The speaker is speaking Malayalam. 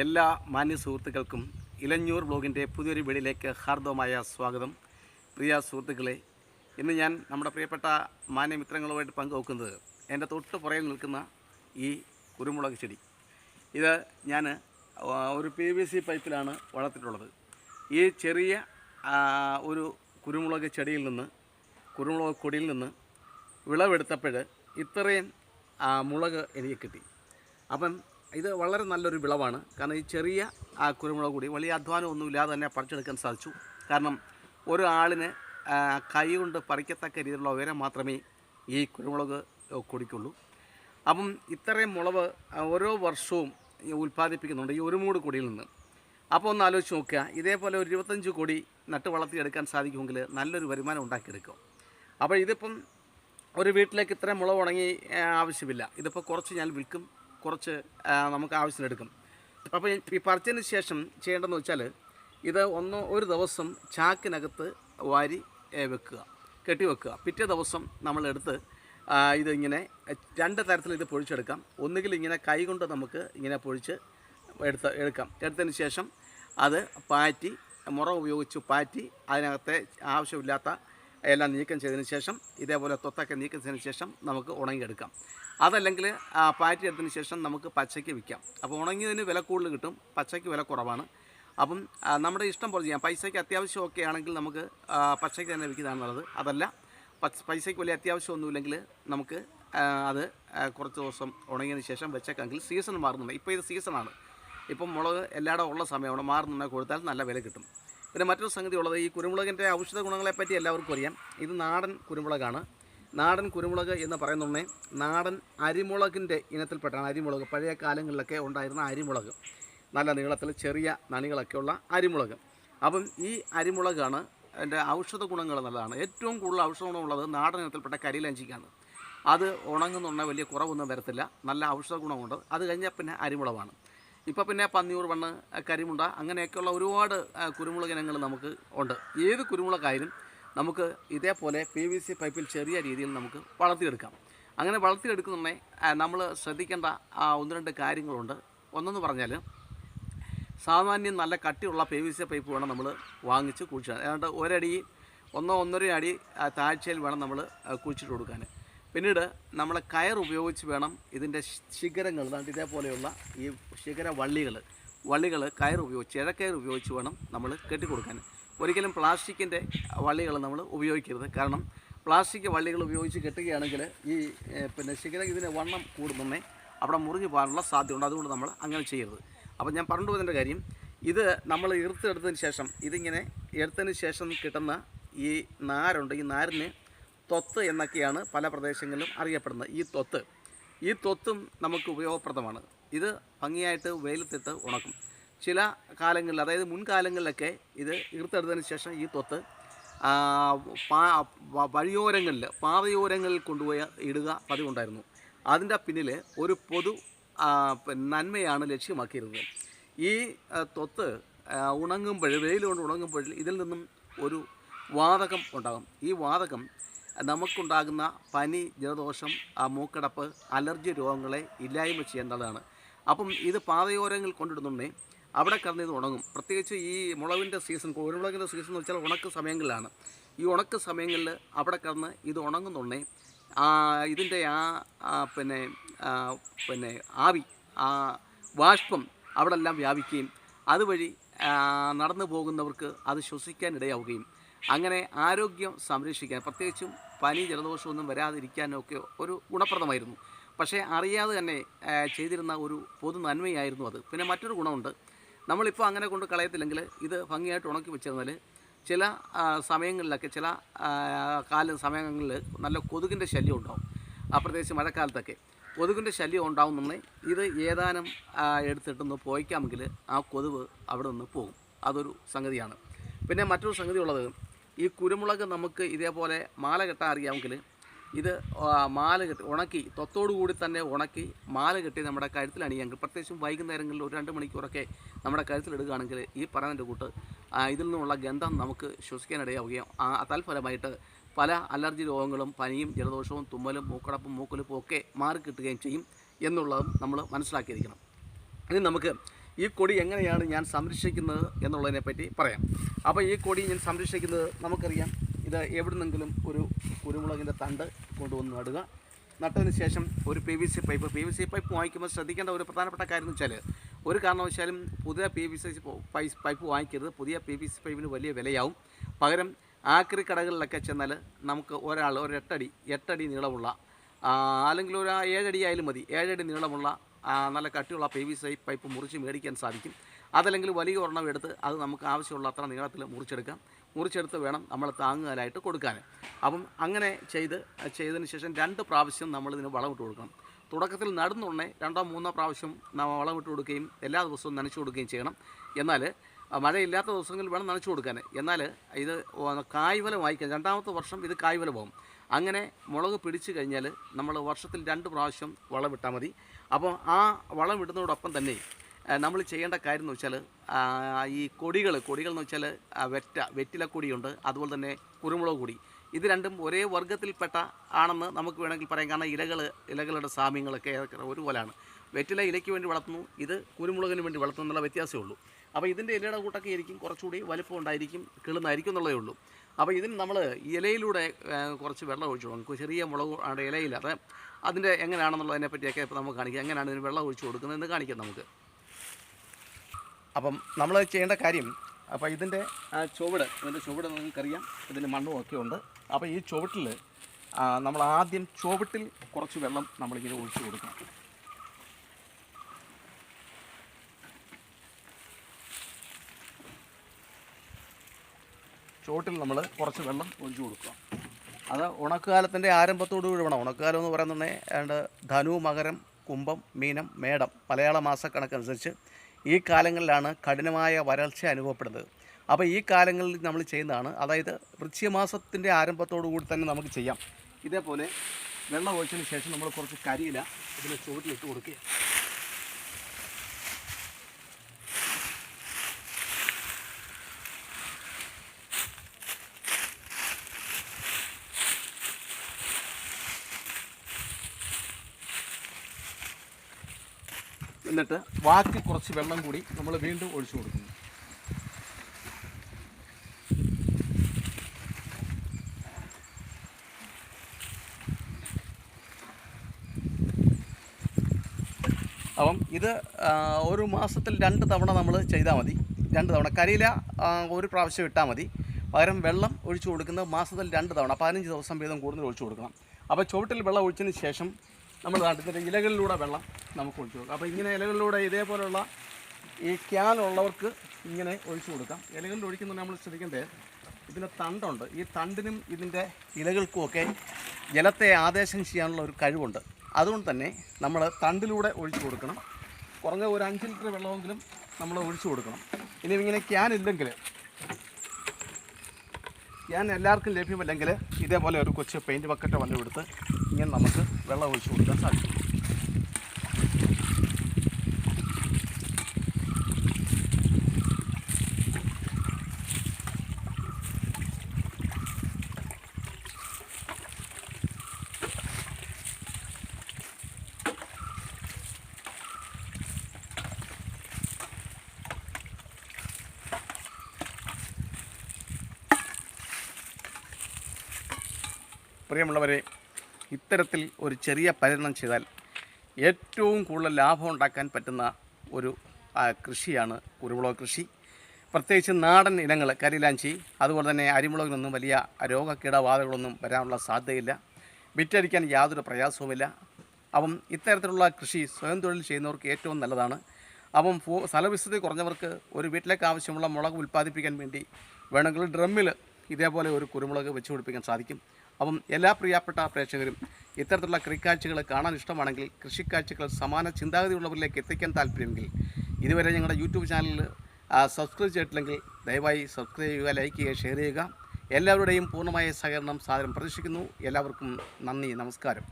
എല്ലാ മാന്യ സുഹൃത്തുക്കൾക്കും ഇലഞ്ഞൂർ ബ്ലോഗിന്റെ പുതിയൊരു വീടിലേക്ക് ഹാർദവമായ സ്വാഗതം. പ്രിയ സുഹൃത്തുക്കളെ ഇന്ന് ഞാൻ നമ്മുടെ പ്രിയപ്പെട്ട മാന്യമിത്രങ്ങളുമായിട്ട് പങ്കുവെക്കുന്നത് എന്റെ തൊട്ട് പുറകിൽ നിൽക്കുന്ന ഈ കുരുമുളക് ചെടി. ഇത് ഞാൻ ഒരു പി വി സി പൈപ്പിലാണ് വളർത്തിയിട്ടുള്ളത്. ഈ ചെറിയ ഒരു കുരുമുളക് ചെടിയിൽ നിന്ന് കുരുമുളക് കൊടിയിൽ നിന്ന് വിളവെടുത്തപ്പോൾ ഇത്രയും മുളക് എനിക്ക് കിട്ടി. അപ്പം ഇത് വളരെ നല്ലൊരു വിളവാണ്. കാരണം ഈ ചെറിയ ആ കുരുമുളക് കൂടി വലിയ അധ്വാനമൊന്നും ഇല്ലാതെ തന്നെ പറിച്ചെടുക്കാൻ സാധിച്ചു. കാരണം ഒരു കൈ കൊണ്ട് പറിക്കത്തക്ക രീതിയിലുള്ള ഉയരം മാത്രമേ ഈ കുരുമുളക് കുടിക്കുള്ളൂ. അപ്പം ഇത്രയും മുളവ് ഓരോ വർഷവും ഉൽപ്പാദിപ്പിക്കുന്നുണ്ട് ഈ ഒരു മൂട് കൊടിയിൽ നിന്ന്. അപ്പോൾ ഒന്ന് ആലോചിച്ച് നോക്കുക. ഇതേപോലെ ഒരു ഇരുപത്തഞ്ച് കോടി നട്ട് വളർത്തിയെടുക്കാൻ സാധിക്കുമെങ്കിൽ നല്ലൊരു വരുമാനം ഉണ്ടാക്കിയെടുക്കും. അപ്പോൾ ഇതിപ്പം ഒരു വീട്ടിലേക്ക് ഇത്രയും മുളവ് ഉണങ്ങി ആവശ്യമില്ല. ഇതിപ്പോൾ കുറച്ച് ഞാൻ വിൽക്കും. കുറച്ച് നമുക്ക് നമുക്ക് ആവശ്യത്തിനെടുക്കും. അപ്പോൾ ഈ പറിച്ചതിന് ശേഷം ചെയ്യേണ്ടതെന്ന് വെച്ചാൽ ഇത് ഒന്ന് ഒരു ദിവസം ചാക്കിനകത്ത് വാരി വെക്കുക. കെട്ടി വെക്കുക. പിറ്റേ ദിവസം നമ്മളെടുത്ത് ഇതിങ്ങനെ രണ്ട് തരത്തിൽ ഇത് പൊഴിച്ചെടുക്കാം. ഒന്നുകിൽ ഇങ്ങനെ കൈകൊണ്ട് നമുക്ക് ഇങ്ങനെ പൊഴിച്ച് എടുത്ത് എടുക്കാം. എടുത്തതിന് ശേഷം അത് പാറ്റി മുറ ഉപയോഗിച്ച് പാറ്റി അതിനകത്തെ ആവശ്യമില്ലാത്ത എല്ലാം നീക്കം ചെയ്തതിന് ശേഷം ഇതേപോലെ തൊത്തൊക്കെ നീക്കം ചെയ്തതിന് ശേഷം നമുക്ക് ഉണങ്ങിയെടുക്കാം. അതല്ലെങ്കിൽ പാറ്റി എടുത്തതിന് ശേഷം നമുക്ക് പച്ചയ്ക്ക് വിൽക്കാം. അപ്പോൾ ഉണങ്ങിയതിന് വില കൂടുതൽ കിട്ടും പച്ചയ്ക്ക് വില കുറവാണ്. അപ്പം നമ്മുടെ ഇഷ്ടം പോലെ ചെയ്യാം. പൈസയ്ക്ക് അത്യാവശ്യമൊക്കെ ആണെങ്കിൽ നമുക്ക് പച്ചയ്ക്ക് തന്നെ വിൽക്കുന്നതാണ് നല്ലത്. അതല്ല പൈസയ്ക്ക് വലിയ അത്യാവശ്യമൊന്നുമില്ലെങ്കിൽ നമുക്ക് അത് കുറച്ച് ദിവസം ഉണങ്ങിയതിന് ശേഷം വെച്ചേക്കാമെങ്കിൽ സീസൺ മാറുന്നുണ്ട്. ഇപ്പോൾ ഇത് സീസണാണ്. ഇപ്പം മുളക് എല്ലായിടം ഉള്ള സമയമാണ്. മാറുന്നുണ്ടെങ്കിൽ കൊടുത്താൽ നല്ല വില കിട്ടും. പിന്നെ മറ്റൊരു സംഗതി ഉള്ളത് ഈ കുരുമുളകിന്റെ ഔഷധ ഗുണങ്ങളെപ്പറ്റി എല്ലാവർക്കും അറിയാം. ഇത് നാടൻ കുരുമുളകാണ്. നാടൻ കുരുമുളക് എന്ന് പറയുന്നുണ്ടേ നാടൻ അരിമുളകിന്റെ ഇനത്തിൽപ്പെട്ടാണ് അരിമുളക്. പഴയ കാലങ്ങളിലൊക്കെ ഉണ്ടായിരുന്ന അരിമുളക്. നല്ല നീളത്തിൽ ചെറിയ നണികളൊക്കെയുള്ള അരിമുളക്. അപ്പം ഈ അരിമുളകാണ് അതിന്റെ ഔഷധ ഗുണങ്ങൾ നല്ലതാണ്. ഏറ്റവും കൂടുതൽ ഔഷധ ഗുണമുള്ളത് നാടൻ ഇനത്തിൽപ്പെട്ട കരിയിലഞ്ചിക്കാണ്. അത് ഉണങ്ങുന്നുണ്ടെങ്കിൽ വലിയ കുറവൊന്നും വരത്തില്ല. നല്ല ഔഷധ ഗുണമുണ്ട്. അത് കഴിഞ്ഞാൽ പിന്നെ അരിമുളകാണ്. ഇപ്പോൾ പിന്നെ പന്നിയൂർ വണ്ണ് കരിമുണ്ട അങ്ങനെയൊക്കെയുള്ള ഒരുപാട് കുരുമുളക് ഇനങ്ങൾ നമുക്ക് ഉണ്ട്. ഏത് കുരുമുളകായാലും നമുക്ക് ഇതേപോലെ പി വി സി പൈപ്പിൽ ചെറിയ രീതിയിൽ നമുക്ക് വളർത്തിയെടുക്കാം. അങ്ങനെ വളർത്തിയെടുക്കുന്നതിനെ നമ്മൾ ശ്രദ്ധിക്കേണ്ട ഒന്ന് രണ്ട് കാര്യങ്ങളുണ്ട്. ഒന്നെന്ന് പറഞ്ഞാൽ സാമാന്യം നല്ല കട്ടിയുള്ള പി വി സി പൈപ്പ് വേണം നമ്മൾ വാങ്ങിച്ച് കുഴിച്ചിടാൻ. ഏതാണ്ട് ഒരടി ഒന്നോ ഒന്നര അടി താഴ്ചയിൽ വേണം നമ്മൾ കുഴിച്ചിട്ട് കൊടുക്കാൻ പിന്നീട് നമ്മൾ കയർ ഉപയോഗിച്ച് വേണം ഇതിന്റെ ശിഖരങ്ങൾ ഇതേപോലെയുള്ള ഈ ശിഖര വള്ളികൾ വള്ളികൾ കയർ ഉപയോഗിച്ച് ഇഴക്കയർ ഉപയോഗിച്ച് വേണം നമ്മൾ കെട്ടിക്കൊടുക്കാൻ ഒരിക്കലും പ്ലാസ്റ്റിക്കിന്റെ വള്ളികൾ നമ്മൾ ഉപയോഗിക്കരുത്. കാരണം പ്ലാസ്റ്റിക് വള്ളികൾ ഉപയോഗിച്ച് കെട്ടുകയാണെങ്കിൽ ഈ പിന്നെ ശിഖര ഇതിന്റെ വണ്ണം കൂടുന്നേ അവിടെ മുറിഞ്ഞു പോകാനുള്ള സാധ്യതയുണ്ട്. അതുകൊണ്ട് നമ്മൾ അങ്ങനെ ചെയ്യരുത്. അപ്പോൾ ഞാൻ പറഞ്ഞു പോകുന്നതിന്റെ കാര്യം ഇത് നമ്മൾ ഇറുത്തെടുത്തതിന് ശേഷം ഇതിങ്ങനെ എടുത്തതിന് ശേഷം കിട്ടുന്ന ഈ നാരുണ്ട് ഈ നാരിന് തൊത്ത് എന്നൊക്കെയാണ് പല പ്രദേശങ്ങളിലും അറിയപ്പെടുന്നത്. ഈ തൊത്ത് ഈ തൊത്തും നമുക്ക് ഉപയോഗപ്രദമാണ്. ഇത് ഭംഗിയായിട്ട് വെയിലത്തിട്ട് ഉണക്കും. ചില കാലങ്ങളിൽ അതായത് മുൻകാലങ്ങളിലൊക്കെ ഇത് ഈർത്തെടുത്തതിന് ശേഷം ഈ വ- വഴിയോരങ്ങളിൽ പാതയോരങ്ങളിൽ കൊണ്ടുപോയി ഇടുക പതിവുണ്ടായിരുന്നു. അതിന്റെ പിന്നിൽ ഒരു പൊതു നന്മയാണ് ലക്ഷ്യമാക്കിയിരുന്നത്. ഈ തൊത്ത് ഉണങ്ങുമ്പോൾ വെയിൽ കൊണ്ട് ഉണങ്ങുമ്പോൾ ഇതിൽ നിന്നും ഒരു വാതകം ഉണ്ടാകും. ഈ വാതകം നമുക്കുണ്ടാകുന്ന പനി ജലദോഷം മൂക്കടപ്പ് അലർജി രോഗങ്ങളെ ഇല്ലായ്മ ചെയ്യേണ്ടതാണ്. അപ്പം ഇത് പാതയോരങ്ങൾ കൊണ്ടിടുന്നുണ്ടെങ്കിൽ അവിടെ കിടന്ന് ഇത് ഉണങ്ങും. പ്രത്യേകിച്ച് ഈ മുളകിന്റെ സീസൺ കുരുമുളകിന്റെ സീസൺ എന്ന് വെച്ചാൽ ഉണക്ക് സമയങ്ങളിലാണ്. ഈ ഉണക്ക് സമയങ്ങളിൽ അവിടെ കിടന്ന് ഇത് ഉണങ്ങുന്നുണ്ടേ ഇതിന്റെ ആ പിന്നെ പിന്നെ ആവി ആ ബാഷ്പം അവിടെ എല്ലാം വ്യാപിക്കുകയും അതുവഴി നടന്നു പോകുന്നവർക്ക് അത് ശ്വസിക്കാനിടയാവുകയും. അങ്ങനെ ആരോഗ്യം സംരക്ഷിക്കാൻ പ്രത്യേകിച്ചും പനി ജലദോഷമൊന്നും വരാതിരിക്കാനൊക്കെ ഒരു ഗുണപ്രദമായിരുന്നു. പക്ഷേ അറിയാതെ തന്നെ ചെയ്തിരുന്ന ഒരു പൊതു നന്മയായിരുന്നു അത്. പിന്നെ മറ്റൊരു ഗുണമുണ്ട്. നമ്മളിപ്പോൾ അങ്ങനെ കൊണ്ട് കളയത്തില്ലെങ്കിൽ ഇത് ഭംഗിയായിട്ട് ഉണക്കി വെച്ചിരുന്നാൽ ചില സമയങ്ങളിലൊക്കെ ചില കാല സമയങ്ങളിൽ നല്ല കൊതുകിന്റെ ശല്യം ഉണ്ടാവും. ആ പ്രത്യേകിച്ച് മഴക്കാലത്തൊക്കെ കൊതുകിന്റെ ശല്യം ഉണ്ടാവുന്നുണ്ടെങ്കിൽ ഇത് ഏതാനും എടുത്തിട്ടൊന്ന് പോയിക്കാമെങ്കിൽ ആ കൊതുക് അവിടെ നിന്ന് പോകും. അതൊരു സംഗതിയാണ്. പിന്നെ മറ്റൊരു സംഗതി ഉള്ളത് ഈ കുരുമുളക് നമുക്ക് ഇതേപോലെ മാല കെട്ടാൻ അറിയാമെങ്കിൽ ഇത് മാല കെട്ടി ഉണക്കി കൂടി തന്നെ ഉണക്കി മാല കെട്ടി നമ്മുടെ കഴുത്തിൽ അണിയാമെങ്കിൽ പ്രത്യേകിച്ചും വൈകുന്നേരങ്ങളിൽ ഒരു രണ്ട് മണിക്കൂറൊക്കെ നമ്മുടെ കഴുത്തിലിടുകയാണെങ്കിൽ ഈ പറയുന്നതിന്റെ കൂട്ട് ഇതിൽ നിന്നുള്ള ഗന്ധം നമുക്ക് ശ്വസിക്കാനിടയാവുകയും തൽഫലമായിട്ട് പല അലർജി രോഗങ്ങളും പനിയും ജലദോഷവും തുമ്മലും മൂക്കടപ്പും മൂക്കൊലിപ്പും ഒക്കെ മാറിക്കിട്ടുകയും ചെയ്യും എന്നുള്ളതും നമ്മൾ മനസ്സിലാക്കിയിരിക്കണം. ഇനി നമുക്ക് ഈ കൊടി എങ്ങനെയാണ് ഞാൻ സംരക്ഷിക്കുന്നത് എന്നുള്ളതിനെ പറ്റി പറയാം. അപ്പോൾ ഈ കൊടി ഞാൻ സംരക്ഷിക്കുന്നത് നമുക്കറിയാം. ഇത് എവിടുന്നെങ്കിലും ഒരു കുരുമുളകിന്റെ തണ്ട് കൊണ്ടുവന്ന് നടുക. നട്ടതിന് ശേഷം ഒരു P V C pipe P V C pipe വാങ്ങിക്കുമ്പോൾ ശ്രദ്ധിക്കേണ്ട ഒരു പ്രധാനപ്പെട്ട കാര്യം എന്ന് വെച്ചാൽ ഒരു കാരണവശാലും പുതിയ പി വി സി പൈപ്പ് വാങ്ങിക്കരുത്. പുതിയ പി വി സി പൈപ്പിന് വലിയ വിലയാവും. പകരം ആക്രി കടകളിലൊക്കെ ചെന്നാൽ നമുക്ക് ഒരാൾ ഒരു എട്ടടി എട്ടടി നീളമുള്ള അല്ലെങ്കിൽ ഒരു ഏഴടി ആയാലും മതി. ഏഴടി നീളമുള്ള നല്ല കട്ടിയുള്ള പി വി സി പൈപ്പ് മുറിച്ച് മേടിക്കാൻ സാധിക്കും. അതല്ലെങ്കിൽ വലിയ ഒരെണ്ണം എടുത്ത് അത് നമുക്ക് ആവശ്യമുള്ള അത്ര നീളത്തിൽ മുറിച്ചെടുക്കാം. മുറിച്ചെടുത്ത് വേണം നമ്മൾ താങ്ങുകാലായിട്ട് കൊടുക്കാൻ. അപ്പം അങ്ങനെ ചെയ്ത് ചെയ്തതിന് ശേഷം രണ്ട് പ്രാവശ്യം നമ്മളിതിന് വളമിട്ട് കൊടുക്കണം. തുടക്കത്തിൽ നടുന്നുടനെ രണ്ടോ മൂന്നോ പ്രാവശ്യം വളമിട്ട് കൊടുക്കുകയും എല്ലാ ദിവസവും നനച്ചു കൊടുക്കുകയും ചെയ്യണം. എന്നാൽ മഴയില്ലാത്ത ദിവസങ്ങളിൽ വേണം നനച്ചു കൊടുക്കാൻ. എന്നാൽ ഇത് കായ്ഫലമായി രണ്ടാമത്തെ വർഷം ഇത് കായ്ഫലമാവും അങ്ങനെ മുളക് പിടിച്ചു കഴിഞ്ഞാൽ നമ്മൾ വർഷത്തിൽ രണ്ട് പ്രാവശ്യം വളമിട്ടാൽ മതി. അപ്പോൾ ആ വളം ഇടുന്നതോടൊപ്പം തന്നെ നമ്മൾ ചെയ്യേണ്ട കാര്യം എന്ന് വെച്ചാൽ ഈ കൊടികൾ കൊടികൾ എന്ന് വെച്ചാൽ വെറ്റ വെറ്റില കൊടിയുണ്ട് അതുപോലെ തന്നെ കുരുമുളക് കൊടി ഇത് രണ്ടും ഒരേ വർഗത്തിൽപ്പെട്ട ആണെന്ന് നമുക്ക് വേണമെങ്കിൽ പറയാം. കാരണം ഇലകൾ ഇലകളുടെ സാമ്യങ്ങളൊക്കെ ഒരുപോലെയാണ്. വെറ്റില ഇലയ്ക്ക് വേണ്ടി വളർത്തുന്നു ഇത് കുരുമുളകിന് വേണ്ടി വളർത്തുന്നു എന്നുള്ള വ്യത്യാസമേ ഉള്ളൂ. അപ്പോൾ ഇതിന്റെ ഇലയുടെ കൂട്ടൊക്കെ ആയിരിക്കും കുറച്ചുകൂടി വലിപ്പം ഉണ്ടായിരിക്കും കിളുന്നായിരിക്കും എന്നുള്ളതേ ഉള്ളൂ. അപ്പോൾ ഇതിന് നമ്മൾ ഇലയിലൂടെ കുറച്ച് വെള്ളം ഒഴിച്ചു കൊടുക്കും. ചെറിയ മുളക് ഇലയിൽ അത് അതിന്റെ എങ്ങനെയാണെന്നുള്ളതിനെ പറ്റിയൊക്കെ ഇപ്പോൾ നമുക്ക് കാണിക്കാം. എങ്ങനെയാണ് ഇതിന് വെള്ളം ഒഴിച്ചു കൊടുക്കുന്നതെന്ന് കാണിക്കാം നമുക്ക്. അപ്പം നമ്മൾ ചെയ്യേണ്ട കാര്യം അപ്പോൾ ഇതിന്റെ ചുവട് ഇതിന്റെ ചുവട് നിങ്ങൾക്കറിയാം. ഇതിന്റെ മണ്ണും ഒക്കെ ഉണ്ട്. അപ്പോൾ ഈ ചുവട്ടിൽ നമ്മൾ ആദ്യം ചുവട്ടിൽ കുറച്ച് വെള്ളം നമ്മളിങ്ങനെ ഒഴിച്ചു കൊടുക്കണം. ചുവട്ടിൽ നമ്മൾ കുറച്ച് വെള്ളം ഒഴിച്ചു കൊടുക്കുക. അത് ഉണക്കുകാലത്തിന്റെ ആരംഭത്തോടു കൂടി വേണം. ഉണക്കുകാലം എന്ന് പറയുന്നത് ധനു മകരം കുംഭം മീനം മേടം മലയാള മാസക്കണക്കനുസരിച്ച് ഈ കാലങ്ങളിലാണ് കഠിനമായ വരൾച്ച അനുഭവപ്പെടുന്നത്. അപ്പോൾ ഈ കാലങ്ങളിൽ നമ്മൾ ചെയ്യുന്നതാണ് അതായത് വൃശ്ചികമാസത്തിന്റെ ആരംഭത്തോടു കൂടി തന്നെ നമുക്ക് ചെയ്യാം. ഇതേപോലെ വെള്ളം ഒഴിച്ചതിന് ശേഷം നമ്മൾ കുറച്ച് കരിയില ഇതിന്റെ ചുവട്ടിലിട്ട് കൊടുക്കുക എന്നിട്ട് ബാക്കി കുറച്ച് വെള്ളം കൂടി നമ്മൾ വീണ്ടും ഒഴിച്ചു കൊടുക്കുന്നു. അപ്പം ഇത് ഒരു മാസത്തിൽ രണ്ട് തവണ നമ്മൾ ചെയ്താൽ മതി. രണ്ട് തവണ. കരിയില ഒരു പ്രാവശ്യം ഇട്ടാൽ മതി. പകരം വെള്ളം ഒഴിച്ചു കൊടുക്കുന്നത് മാസത്തിൽ രണ്ട് തവണ. പതിനഞ്ച് ദിവസം വീതം കൂടുതൽ ഒഴിച്ചു കൊടുക്കണം. അപ്പോൾ ചുവട്ടിൽ വെള്ളം ഒഴിച്ചതിന് ശേഷം നമ്മൾ നാട്ടിൽ ഇലകളിലൂടെ വെള്ളം നമുക്ക് ഒഴിച്ചു കൊടുക്കാം. അപ്പോൾ ഇങ്ങനെ ഇലകളിലൂടെ ഇതേപോലുള്ള ഈ ക്യാൻ ഉള്ളവർക്ക് ഇങ്ങനെ ഒഴിച്ചു കൊടുക്കാം. ഇലകളിൽ ഒഴിക്കുന്നത് നമ്മൾ ശ്രദ്ധിക്കേണ്ടത് ഇതിന്റെ തണ്ടുണ്ട്. ഈ തണ്ടിനും ഇതിന്റെ ഇലകൾക്കുമൊക്കെ ജലത്തെ ആദേശം ചെയ്യാനുള്ള ഒരു കഴിവുണ്ട്. അതുകൊണ്ട് തന്നെ നമ്മൾ തണ്ടിലൂടെ ഒഴിച്ചു കൊടുക്കണം. കുറഞ്ഞ ഒരു അഞ്ച് ലിറ്റർ വെള്ളമെങ്കിലും നമ്മൾ ഒഴിച്ചു കൊടുക്കണം. ഇനി ഇങ്ങനെ ക്യാൻ ഇല്ലെങ്കിൽ ക്യാൻ എല്ലാവർക്കും ലഭ്യമല്ലെങ്കിൽ ഇതേപോലെ ഒരു കൊച്ചു പെയിന്റ് ബക്കറ്റ് വല്ലതും എടുത്ത് ഇങ്ങനെ നമുക്ക് വെള്ളം ഒഴിച്ചു കൊടുക്കാൻ സാധിക്കും. പ്രിയമുള്ളവരെ ഇത്തരത്തിൽ ഒരു ചെറിയ പരിണം ചെയ്താൽ ഏറ്റവും കൂടുതൽ ലാഭം ഉണ്ടാക്കാൻ പറ്റുന്ന ഒരു കൃഷിയാണ് കുരുമുളക് കൃഷി. പ്രത്യേകിച്ച് നാടൻ ഇനങ്ങൾ കരിലാഞ്ചി അതുപോലെ തന്നെ അരിമുളകിനൊന്നും വലിയ രോഗകീടബാധകളൊന്നും വരാനുള്ള സാധ്യതയില്ല. വിറ്റഴിക്കാൻ യാതൊരു പ്രയാസവുമില്ല. അപ്പം ഇത്തരത്തിലുള്ള കൃഷി സ്വയം തൊഴിൽ ചെയ്യുന്നവർക്ക് ഏറ്റവും നല്ലതാണ്. അപ്പം ഭൂ സ്ഥലവിസ്തൃതി കുറഞ്ഞവർക്ക് ഒരു വീട്ടിലേക്ക് ആവശ്യമുള്ള മുളക് ഉൽപ്പാദിപ്പിക്കാൻ വേണ്ടി വേണമെങ്കിൽ ഡ്രമ്മിൽ ഇതേപോലെ ഒരു കുരുമുളക് വെച്ച് സാധിക്കും. അപ്പം എല്ലാ പ്രിയപ്പെട്ട പ്രേക്ഷകരും ഇത്തരത്തിലുള്ള കൃഷിക്കാഴ്ചകൾ കാണാൻ ഇഷ്ടമാണെങ്കിൽ കൃഷിക്കാഴ്ചകൾ സമാന ചിന്താഗതിയുള്ളവരിലേക്ക് എത്തിക്കാൻ താല്പര്യമെങ്കിൽ ഇതുവരെ ഞങ്ങളുടെ യൂട്യൂബ് ചാനലിൽ സബ്സ്ക്രൈബ് ചെയ്തിട്ടില്ലെങ്കിൽ ദയവായി സബ്സ്ക്രൈബ് ചെയ്യുക ലൈക്ക് ചെയ്യുക ഷെയർ ചെയ്യുക. എല്ലാവരുടെയും പൂർണമായ സഹകരണം സാധനം പ്രതീക്ഷിക്കുന്നു. എല്ലാവർക്കും നന്ദി നമസ്കാരം.